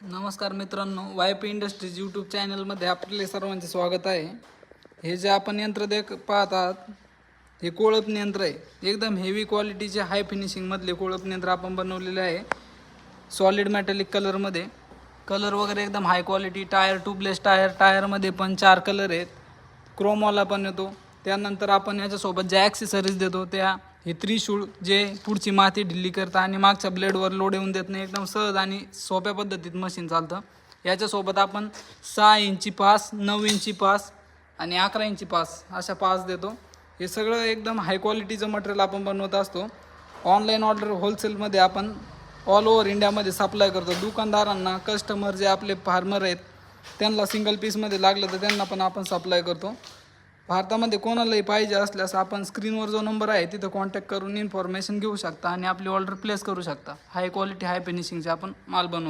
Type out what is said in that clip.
नमस्कार मित्रांनो Y P industries YouTube चॅनलमध्ये आपले सर्वांचे स्वागत आहे. हे जे आपण यंत्र देख पाहत आहात हे कोळप यंत्र आहे. एकदम हेवी क्वालिटीचे हाय फिनिशिंगमधले कोळप यंत्र आपण बनवलेले आहे. सॉलिड मॅटेलिक कलरमध्ये कलर वगैरे एकदम high quality tyre tubeless tyre टायरमध्ये पण चार कलर आहेत. क्रोमवाला पण येतो. त्यानंतर आपण याच्यासोबत ज्या ॲक्सेसरीज देतो त्या हे त्रिशूळ जे पुढची माती ढिल्ली करतं आणि मागच्या ब्लेडवर लोड येऊन देत नाही एकदम सहज आणि सोप्या पद्धतीत मशीन चालतं. याच्यासोबत आपण सहा इंची पास नऊ इंची पास आणि अकरा इंची पास अशा पास देतो. हे सगळं एकदम हाय क्वालिटीचं मटेरियल आपण बनवत असतो. ऑनलाईन ऑर्डर होलसेलमध्ये आपण ऑल ओव्हर इंडियामध्ये सप्लाय करतो. दुकानदारांना कस्टमर जे आपले फार्मर आहेत त्यांना सिंगल पीसमध्ये लागलं तर त्यांना पण आपण सप्लाय करतो. भारतामध्ये कोणालाही पाहिजे असल्यास आपण स्क्रीनवर जो नंबर आहे तिथं कॉन्टॅक्ट करून इन्फॉर्मेशन घेऊ शकता आणि आपली ऑर्डर प्लेस करू शकता. हाय क्वालिटी हाय फिनिशिंगचे आपण माल बनवू